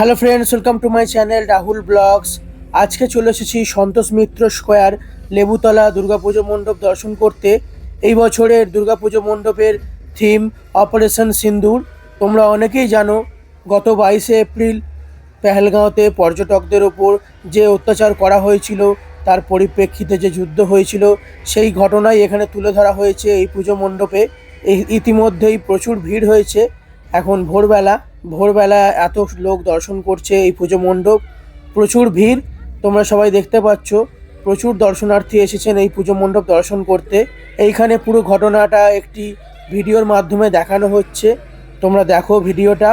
Hello friends welcome to my channel Rahul blogs আজকে চলে এসেছি সন্তোষ মিত্র স্কোয়ার, লেবুতলা দুর্গাপুজো মণ্ডপ দর্শন করতে। এই বছরের দুর্গাপুজো মণ্ডপের থিম অপারেশন সিন্দুর তোমরা অনেকেই জানো, গত বাইশে এপ্রিল পেহেলগাঁওতে পর্যটকদের ওপর যে অত্যাচার করা হয়েছিল, তার পরিপ্রেক্ষিতে যে যুদ্ধ হয়েছিল, সেই ঘটনাই এখানে তুলে ধরা হয়েছে এই পুজো মণ্ডপে। ইতিমধ্যেই প্রচুর ভিড় হয়েছে। এখন ভোরবেলা ভোরবেলা এত লোক দর্শন করছে এই পুজো মণ্ডপ। প্রচুর ভিড়, তোমরা সবাই দেখতে পাচ্ছ। প্রচুর দর্শনার্থী এসেছেন এই পুজো মণ্ডপ দর্শন করতে। এইখানে পুরো ঘটনাটা একটি ভিডিওর মাধ্যমে দেখানো হচ্ছে। তোমরা দেখো ভিডিওটা।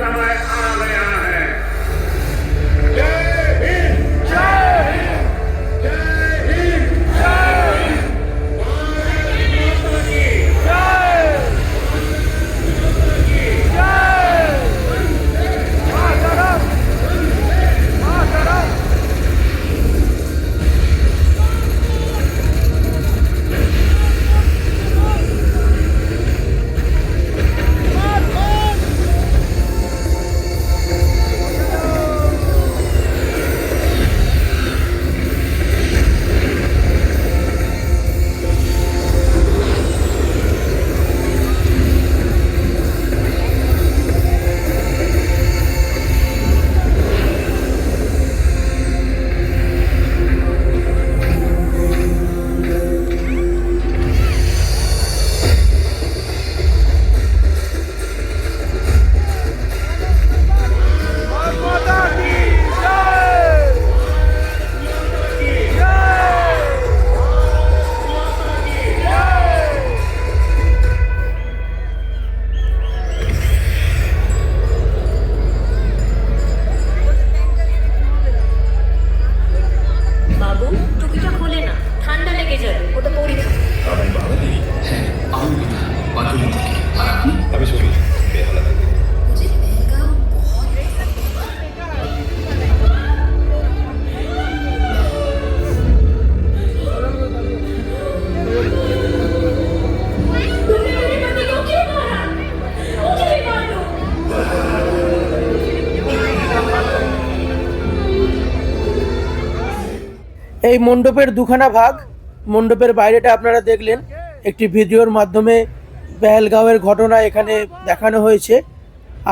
Come on. এই মণ্ডপের দুখানা ভাগ। মণ্ডপের বাইরেটা আপনারা দেখলেন, একটি ভিডিওর মাধ্যমে পেহেলগাঁওয়ের ঘটনা এখানে দেখানো হয়েছে।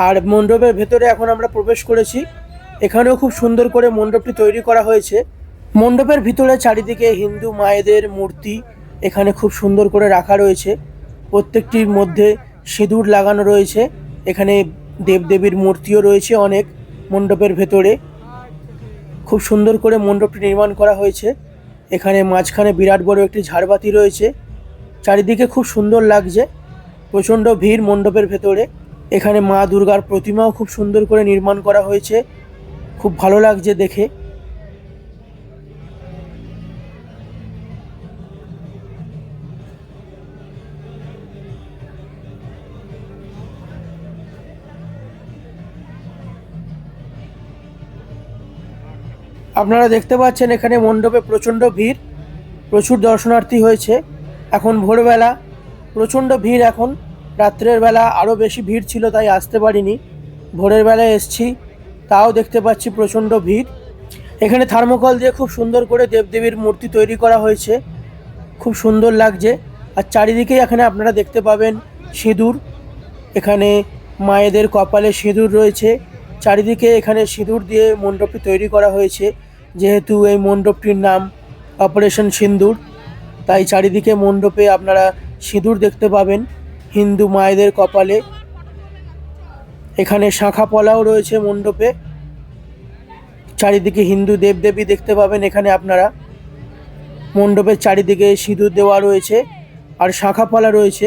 আর মণ্ডপের ভেতরে এখন আমরা প্রবেশ করেছি। এখানেও খুব সুন্দর করে মণ্ডপটি তৈরি করা হয়েছে। মণ্ডপের ভিতরে চারিদিকে হিন্দু মায়েদের মূর্তি এখানে খুব সুন্দর করে রাখা রয়েছে। প্রত্যেকটির মধ্যে সিঁদুর লাগানো রয়েছে। এখানে দেবদেবীর মূর্তিও রয়েছে অনেক মণ্ডপের ভেতরে। খুব সুন্দর করে মণ্ডপটি নির্মাণ করা হয়েছে। এখানে মাঝখানে বিরাট বড় একটি ঝাড়বাতি রয়েছে। চারিদিকে খুব সুন্দর লাগছে। প্রচণ্ড ভিড় মণ্ডপের ভেতরে। এখানে মা দুর্গার প্রতিমাও খুব সুন্দর করে নির্মাণ করা হয়েছে। খুব ভালো লাগছে দেখে। আপনারা দেখতে পাচ্ছেন এখানে মণ্ডপে প্রচণ্ড ভিড়, প্রচুর দর্শনার্থী হয়েছে। এখন ভোরবেলা, প্রচণ্ড ভিড় এখন। রাত্রের বেলা আরও বেশি ভিড় ছিল, তাই আসতে পারিনি। ভোরের বেলায় এসছি, তাও দেখতে পাচ্ছি প্রচণ্ড ভিড়। এখানে থার্মোকল দিয়ে খুব সুন্দর করে দেবদেবীর মূর্তি তৈরি করা হয়েছে। খুব সুন্দর লাগছে। আর চারিদিকে এখানে আপনারা দেখতে পাবেন সিঁদুর। এখানে মায়েদের কপালে সিঁদুর রয়েছে। চারিদিকে এখানে সিঁদুর দিয়ে মণ্ডপটি তৈরি করা হয়েছে। যেহেতু এই মণ্ডপটির নাম অপারেশন সিন্দুর, তাই চারিদিকে মণ্ডপে আপনারা সিঁদুর দেখতে পাবেন হিন্দু মায়েদের কপালে। এখানে শাখা পলাও রয়েছে মণ্ডপে। চারিদিকে হিন্দু দেবদেবী দেখতে পাবেন এখানে আপনারা। মণ্ডপের চারিদিকে সিঁদুর দেওয়া রয়েছে আর শাখা পলা রয়েছে।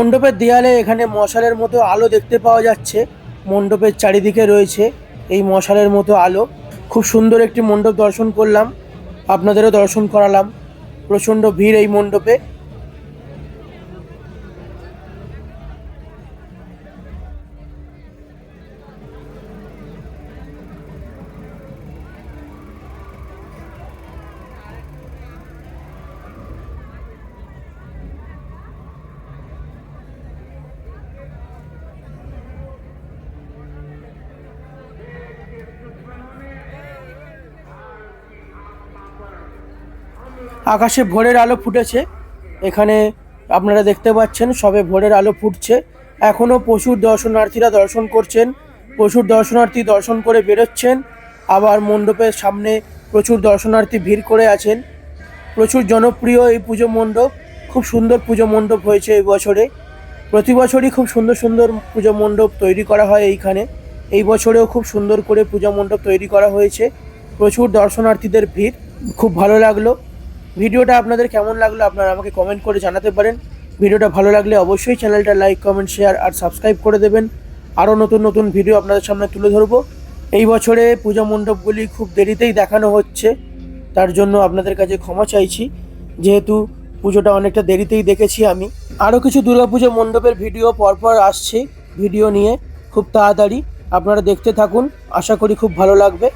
মণ্ডপের দেয়ালে এখানে মশালের মতো আলো দেখতে পাওয়া যাচ্ছে। মণ্ডপের চারিদিকে রয়েছে এই মশালের মতো আলো। খুব সুন্দর একটি মণ্ডপ দর্শন করলাম। আপনাদেরও দর্শন করালাম। প্রচণ্ড ভিড় এই মণ্ডপে। আকাশে ভোরের আলো ফুটেছে। এখানে আপনারা দেখতে পাচ্ছেন সবে ভোরের আলো ফুটছে। এখনও প্রচুর দর্শনার্থীরা দর্শন করছেন। প্রচুর দর্শনার্থী দর্শন করে বেরোচ্ছেন। আবার মণ্ডপের সামনে প্রচুর দর্শনার্থী ভিড় করে আছেন। প্রচুর জনপ্রিয় এই পুজো মণ্ডপ। খুব সুন্দর পুজো মণ্ডপ হয়েছে এই বছরে। প্রতি বছরই খুব সুন্দর সুন্দর পুজো মণ্ডপ তৈরি করা হয় এইখানে। এই বছরেও খুব সুন্দর করে পূজা মণ্ডপ তৈরি করা হয়েছে। প্রচুর দর্শনার্থীদের ভিড়। খুব ভালো লাগল। ভিডিওটা আপনাদের কেমন লাগল আপনারা আমাকে কমেন্ট করে জানাতে পারেন। ভিডিওটা ভালো লাগলে অবশ্যই চ্যানেলটা লাইক কমেন্ট শেয়ার আর সাবস্ক্রাইব করে দেবেন। আরও নতুন নতুন ভিডিও আপনাদের সামনে তুলে ধরবো। এই বছরে পূজা মণ্ডপগুলি খুব দেরিতেই দেখানো হচ্ছে, তার জন্য আপনাদের কাছে ক্ষমা চাইছি। যেহেতু পুজোটা অনেকটা দেরিতেই দেখেছি আমি। আরও কিছু দুর্গাপুজো মণ্ডপের ভিডিও পরপর আসছে ভিডিও নিয়ে। খুব তাড়াতাড়ি আপনারা দেখতে থাকুন, আশা করি খুব ভালো লাগবে।